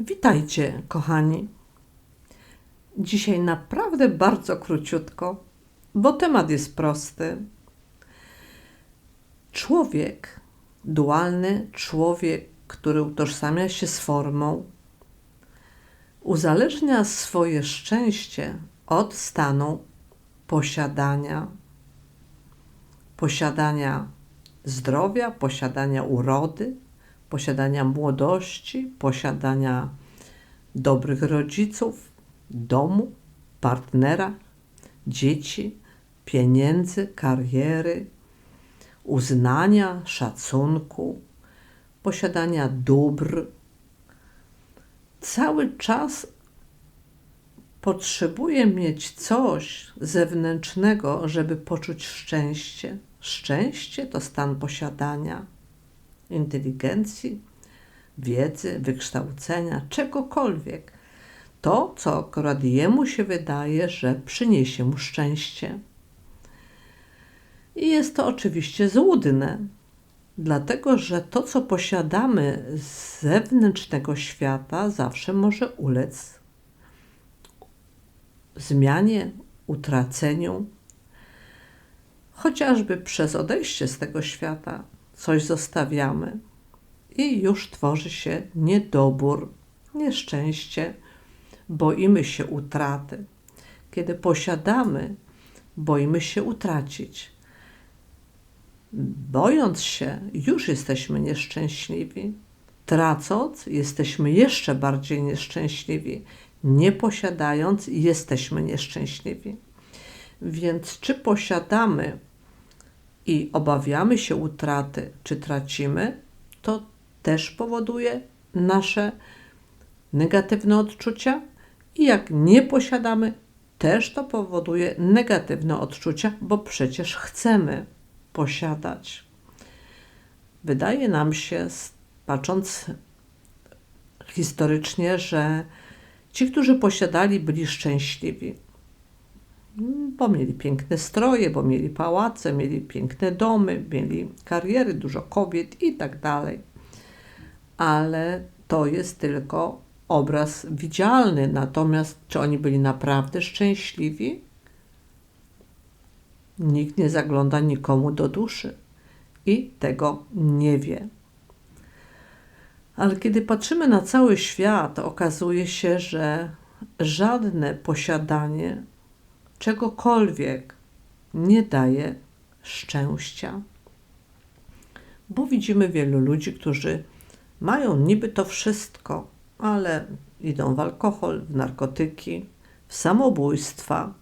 Witajcie, kochani. Dzisiaj naprawdę bardzo króciutko, bo temat jest prosty. Człowiek dualny, człowiek, który utożsamia się z formą, uzależnia swoje szczęście od stanu posiadania, posiadania zdrowia, posiadania urody, posiadania młodości, posiadania dobrych rodziców, domu, partnera, dzieci, pieniędzy, kariery, uznania, szacunku, posiadania dóbr. Cały czas potrzebuję mieć coś zewnętrznego, żeby poczuć szczęście. Szczęście to stan posiadania inteligencji, wiedzy, wykształcenia, czegokolwiek. To, co akurat jemu się wydaje, że przyniesie mu szczęście. I jest to oczywiście złudne, dlatego że to, co posiadamy z zewnętrznego świata, zawsze może ulec zmianie, utraceniu, chociażby przez odejście z tego świata coś zostawiamy i już tworzy się niedobór, nieszczęście, boimy się utraty. Kiedy posiadamy, boimy się utracić. Bojąc się, już jesteśmy nieszczęśliwi. Tracąc, jesteśmy jeszcze bardziej nieszczęśliwi. Nie posiadając, jesteśmy nieszczęśliwi. Więc czy posiadamy i obawiamy się utraty, czy tracimy, to też powoduje nasze negatywne odczucia. I jak nie posiadamy, też to powoduje negatywne odczucia, bo przecież chcemy posiadać. Wydaje nam się, patrząc historycznie, że ci, którzy posiadali, byli szczęśliwi bo mieli piękne stroje, bo mieli pałace, mieli piękne domy, mieli kariery, dużo kobiet i tak dalej. Ale to jest tylko obraz widzialny. Natomiast czy oni byli naprawdę szczęśliwi? Nikt nie zagląda nikomu do duszy i tego nie wie. Ale kiedy patrzymy na cały świat, okazuje się, że żadne posiadanie czegokolwiek nie daje szczęścia. Bo widzimy wielu ludzi, którzy mają niby to wszystko, ale idą w alkohol, w narkotyki, w samobójstwa.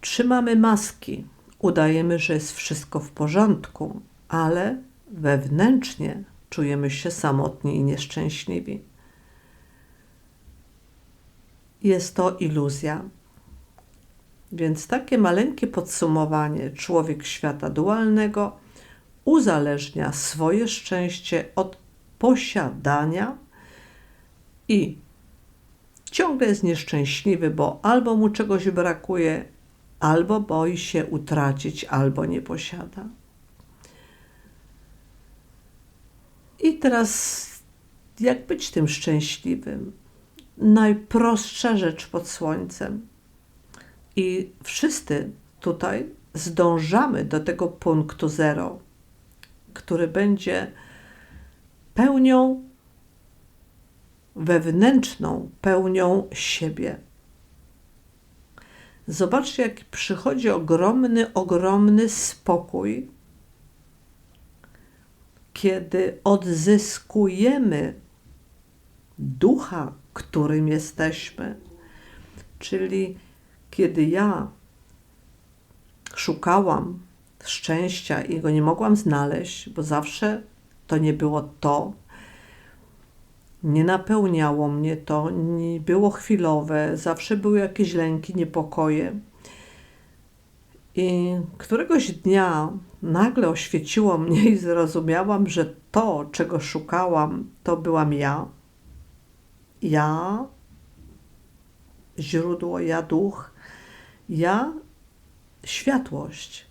Trzymamy maski, udajemy, że jest wszystko w porządku, ale wewnętrznie czujemy się samotni i nieszczęśliwi. Jest to iluzja. Więc takie maleńkie podsumowanie człowiek świata dualnego uzależnia swoje szczęście od posiadania i ciągle jest nieszczęśliwy, bo albo mu czegoś brakuje, albo boi się utracić, albo nie posiada. I teraz, jak być tym szczęśliwym? Najprostsza rzecz pod słońcem i wszyscy tutaj zdążamy do tego punktu zero, który będzie pełnią wewnętrzną, pełnią siebie. Zobaczcie, jak przychodzi ogromny, ogromny spokój, kiedy odzyskujemy ducha, którym jesteśmy, czyli kiedy ja szukałam szczęścia i go nie mogłam znaleźć, bo zawsze to nie było to, nie napełniało mnie to, nie było chwilowe, zawsze były jakieś lęki, niepokoje. I któregoś dnia nagle oświeciło mnie i zrozumiałam, że to, czego szukałam, to byłam ja. Ja, źródło, ja duch, ja światłość.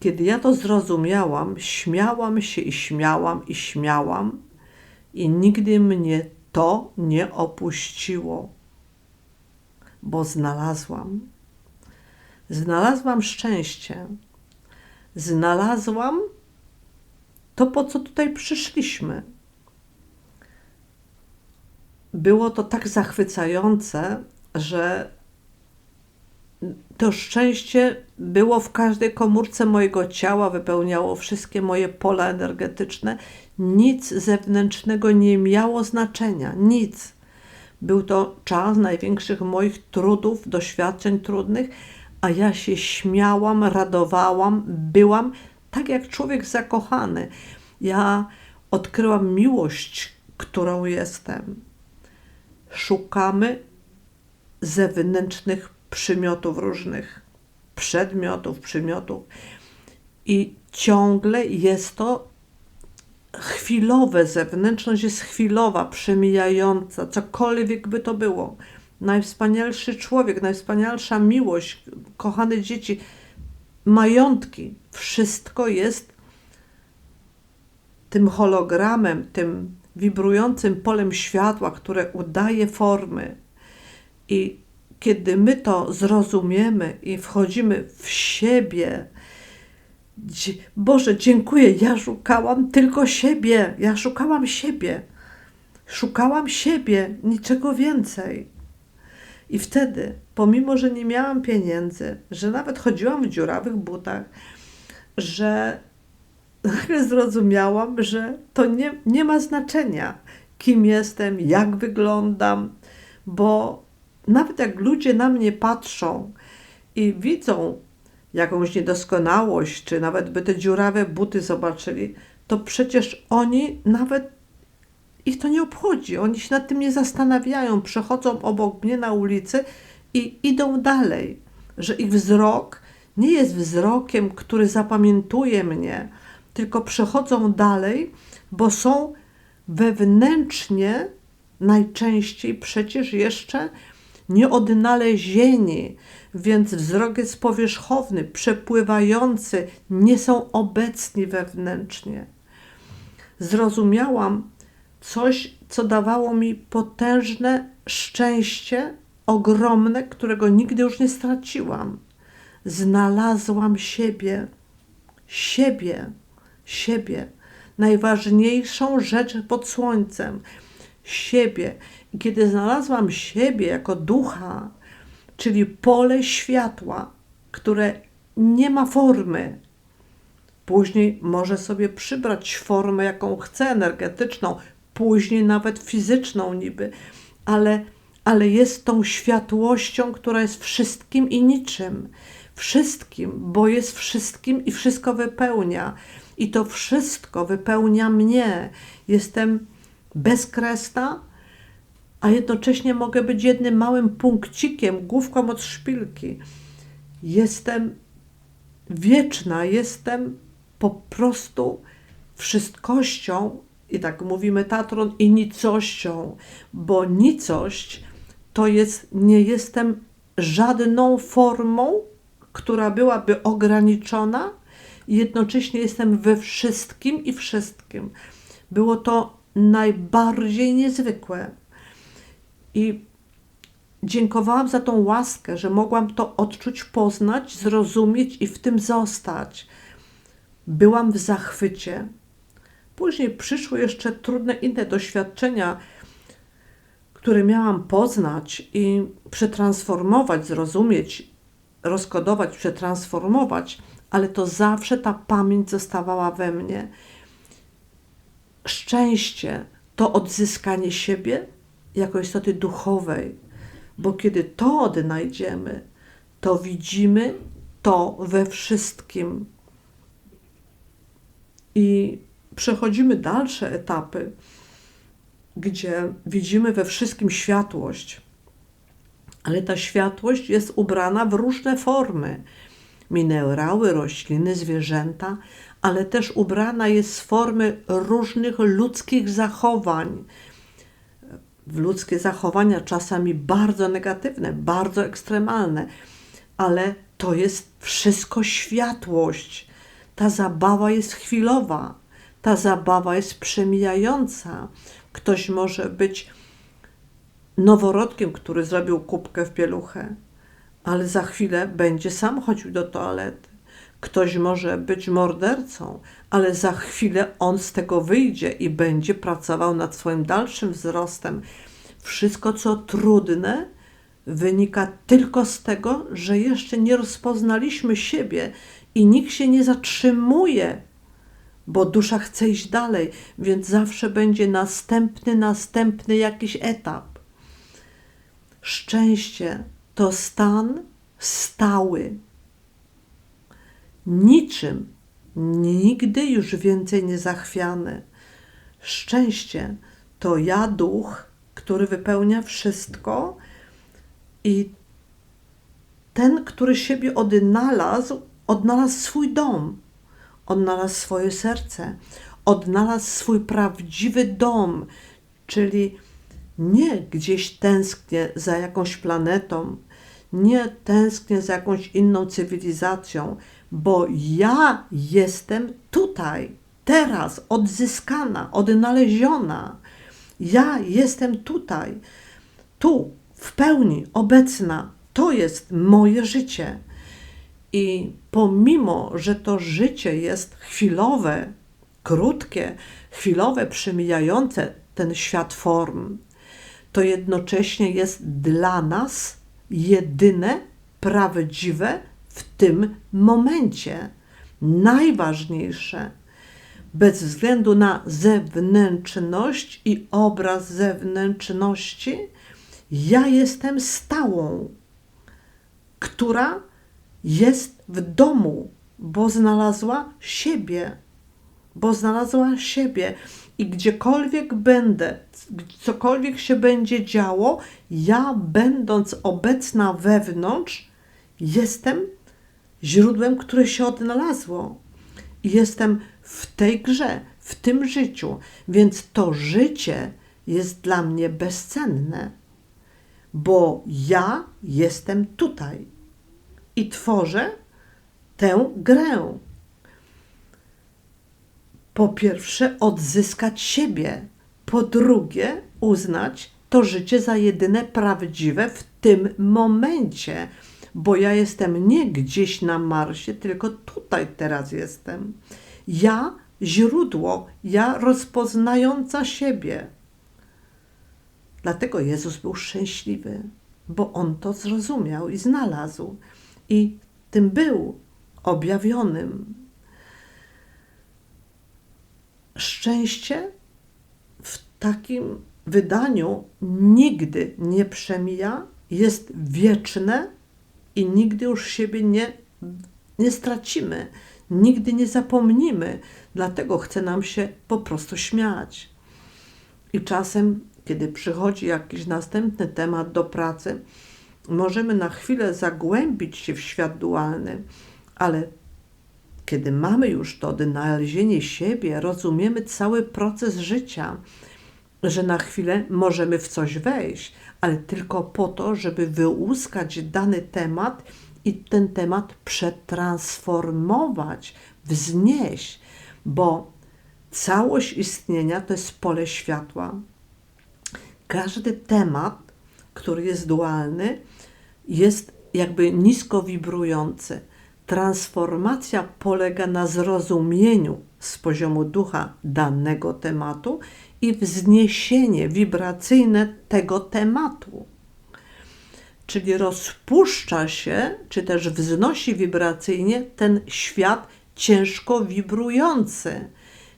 Kiedy ja to zrozumiałam, śmiałam się i śmiałam i śmiałam i nigdy mnie to nie opuściło, bo znalazłam. Znalazłam szczęście. Znalazłam to, po co tutaj przyszliśmy. Było to tak zachwycające, że to szczęście było w każdej komórce mojego ciała, wypełniało wszystkie moje pola energetyczne. Nic zewnętrznego nie miało znaczenia, nic. Był to czas największych moich trudów, doświadczeń trudnych, a ja się śmiałam, radowałam, byłam tak jak człowiek zakochany. Ja odkryłam miłość, którą jestem. Szukamy zewnętrznych przymiotów różnych, przedmiotów, przymiotów. I ciągle jest to chwilowe, zewnętrzność jest chwilowa, przemijająca, cokolwiek by to było. Najwspanialszy człowiek, najwspanialsza miłość, kochane dzieci, majątki, wszystko jest tym hologramem, tym wibrującym polem światła, które udaje formy. I kiedy my to zrozumiemy i wchodzimy w siebie, Boże, dziękuję, ja szukałam tylko siebie, ja szukałam siebie. Szukałam siebie, niczego więcej. I wtedy, pomimo że nie miałam pieniędzy, że nawet chodziłam w dziurawych butach, że nagle zrozumiałam, że to nie, nie ma znaczenia, kim jestem, jak wyglądam, bo nawet jak ludzie na mnie patrzą i widzą jakąś niedoskonałość, czy nawet by te dziurawe buty zobaczyli, to przecież oni nawet ich to nie obchodzi. Oni się nad tym nie zastanawiają, przechodzą obok mnie na ulicy i idą dalej. Że ich wzrok nie jest wzrokiem, który zapamiętuje mnie, tylko przechodzą dalej, bo są wewnętrznie najczęściej przecież jeszcze nieodnalezieni, więc wzrok jest powierzchowny, przepływający, nie są obecni wewnętrznie. Zrozumiałam coś, co dawało mi potężne szczęście, ogromne, którego nigdy już nie straciłam. Znalazłam siebie, siebie, siebie. Najważniejszą rzecz pod słońcem siebie. Kiedy znalazłam siebie jako ducha, czyli pole światła, które nie ma formy, później może sobie przybrać formę, jaką chce, energetyczną, później nawet fizyczną niby, ale, ale jest tą światłością, która jest wszystkim i niczym. Wszystkim, bo jest wszystkim i wszystko wypełnia. I to wszystko wypełnia mnie. Jestem bezkresna, a jednocześnie mogę być jednym małym punkcikiem, główką od szpilki. Jestem wieczna, jestem po prostu wszystkością, i tak mówimy Tatron, i nicością, bo nicość to jest, nie jestem żadną formą, która byłaby ograniczona, jednocześnie jestem we wszystkim i wszystkim. Było to najbardziej niezwykłe. I dziękowałam za tą łaskę, że mogłam to odczuć, poznać, zrozumieć i w tym zostać. Byłam w zachwycie. Później przyszły jeszcze trudne inne doświadczenia, które miałam poznać i przetransformować, zrozumieć, rozkodować, przetransformować, ale to zawsze ta pamięć zostawała we mnie szczęście to odzyskanie siebie jako istoty duchowej, bo kiedy to odnajdziemy, to widzimy to we wszystkim. I przechodzimy dalsze etapy, gdzie widzimy we wszystkim światłość, ale ta światłość jest ubrana w różne formy minerały, rośliny, zwierzęta, ale też ubrana jest z formy różnych ludzkich zachowań. W ludzkie zachowania czasami bardzo negatywne, bardzo ekstremalne, ale to jest wszystko światłość. Ta zabawa jest chwilowa, ta zabawa jest przemijająca. Ktoś może być noworodkiem, który zrobił kubkę w pieluchę, ale za chwilę będzie sam chodził do toalety. Ktoś może być mordercą, ale za chwilę on z tego wyjdzie i będzie pracował nad swoim dalszym wzrostem. Wszystko, co trudne, wynika tylko z tego, że jeszcze nie rozpoznaliśmy siebie i nikt się nie zatrzymuje, bo dusza chce iść dalej, więc zawsze będzie następny, następny jakiś etap. Szczęście to stan stały. Niczym nigdy już więcej nie zachwiany. Szczęście to ja duch, który wypełnia wszystko i ten, który siebie odnalazł, odnalazł swój dom, odnalazł swoje serce, odnalazł swój prawdziwy dom, czyli nie gdzieś tęsknię za jakąś planetą, nie tęsknię za jakąś inną cywilizacją, bo ja jestem tutaj, teraz, odzyskana, odnaleziona. Ja jestem tutaj, tu, w pełni obecna. To jest moje życie. I pomimo, że to życie jest chwilowe, krótkie, chwilowe, przemijające ten świat form, to jednocześnie jest dla nas jedyne prawdziwe w tym momencie. Najważniejsze, bez względu na zewnętrzność i obraz zewnętrzności, ja jestem stałą, która jest w domu, bo znalazła siebie, bo znalazła siebie i gdziekolwiek będę, cokolwiek się będzie działo, ja będąc obecna wewnątrz, jestem źródłem, które się odnalazło. Jestem w tej grze, w tym życiu, więc to życie jest dla mnie bezcenne, bo ja jestem tutaj i tworzę tę grę. Po pierwsze, odzyskać siebie, po drugie, uznać to życie za jedyne prawdziwe w tym momencie bo ja jestem nie gdzieś na Marsie, tylko tutaj teraz jestem. Ja źródło, ja rozpoznająca siebie. Dlatego Jezus był szczęśliwy, bo on to zrozumiał i znalazł, i tym był objawionym. Szczęście w takim wydaniu nigdy nie przemija, jest wieczne i nigdy już siebie nie, nie stracimy, nigdy nie zapomnimy. Dlatego chce nam się po prostu śmiać. I czasem, kiedy przychodzi jakiś następny temat do pracy, możemy na chwilę zagłębić się w świat dualny, ale kiedy mamy już to odnalezienie siebie, rozumiemy cały proces życia, że na chwilę możemy w coś wejść, ale tylko po to, żeby wyłuskać dany temat i ten temat przetransformować, wznieść, bo całość istnienia to jest pole światła. Każdy temat, który jest dualny, jest jakby nisko wibrujący. Transformacja polega na zrozumieniu z poziomu ducha danego tematu i wzniesienie wibracyjne tego tematu. Czyli rozpuszcza się, czy też wznosi wibracyjnie ten świat ciężko wibrujący.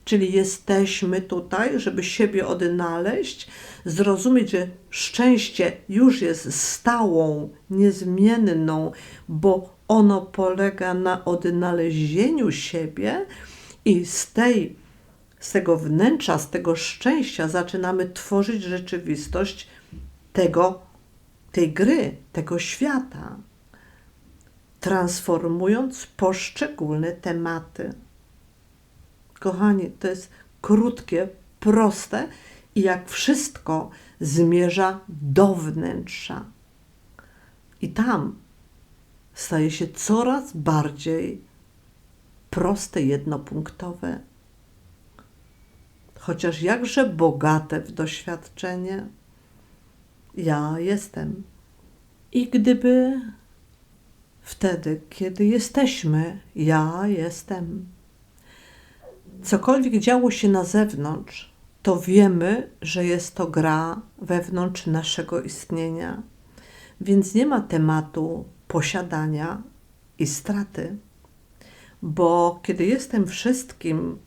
Czyli jesteśmy tutaj, żeby siebie odnaleźć, zrozumieć, że szczęście już jest stałą, niezmienną, bo ono polega na odnalezieniu siebie i z tej z tego wnętrza, z tego szczęścia zaczynamy tworzyć rzeczywistość tego, tej gry, tego świata, transformując poszczególne tematy. Kochani, to jest krótkie, proste i jak wszystko zmierza do wnętrza. I tam staje się coraz bardziej proste, jednopunktowe. Chociaż jakże bogate w doświadczenie, ja jestem. I gdyby wtedy, kiedy jesteśmy, ja jestem, cokolwiek działo się na zewnątrz, to wiemy, że jest to gra wewnątrz naszego istnienia, więc nie ma tematu posiadania i straty, bo kiedy jestem wszystkim,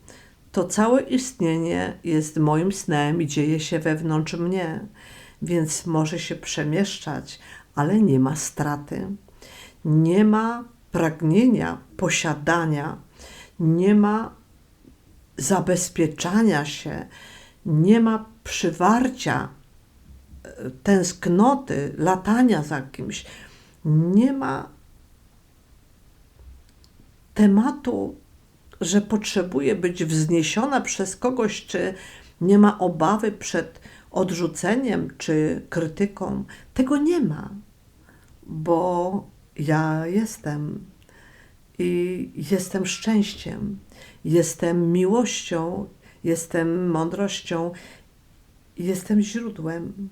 to całe istnienie jest moim snem i dzieje się wewnątrz mnie, więc może się przemieszczać, ale nie ma straty. Nie ma pragnienia posiadania, nie ma zabezpieczania się, nie ma przywarcia, e, tęsknoty, latania za kimś, nie ma tematu, że potrzebuje być wzniesiona przez kogoś, czy nie ma obawy przed odrzuceniem czy krytyką. Tego nie ma, bo ja jestem i jestem szczęściem, jestem miłością, jestem mądrością, jestem źródłem,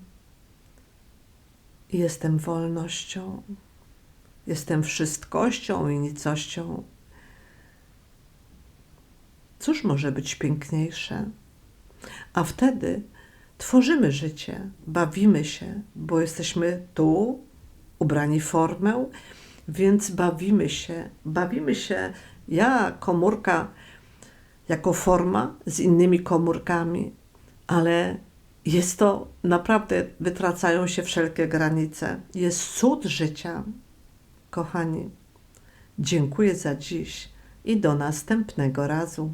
jestem wolnością, jestem wszystkością i nicością. Cóż może być piękniejsze? A wtedy tworzymy życie, bawimy się, bo jesteśmy tu, ubrani w formę, więc bawimy się. Bawimy się, ja, komórka, jako forma z innymi komórkami, ale jest to naprawdę, wytracają się wszelkie granice. Jest cud życia. Kochani, dziękuję za dziś i do następnego razu.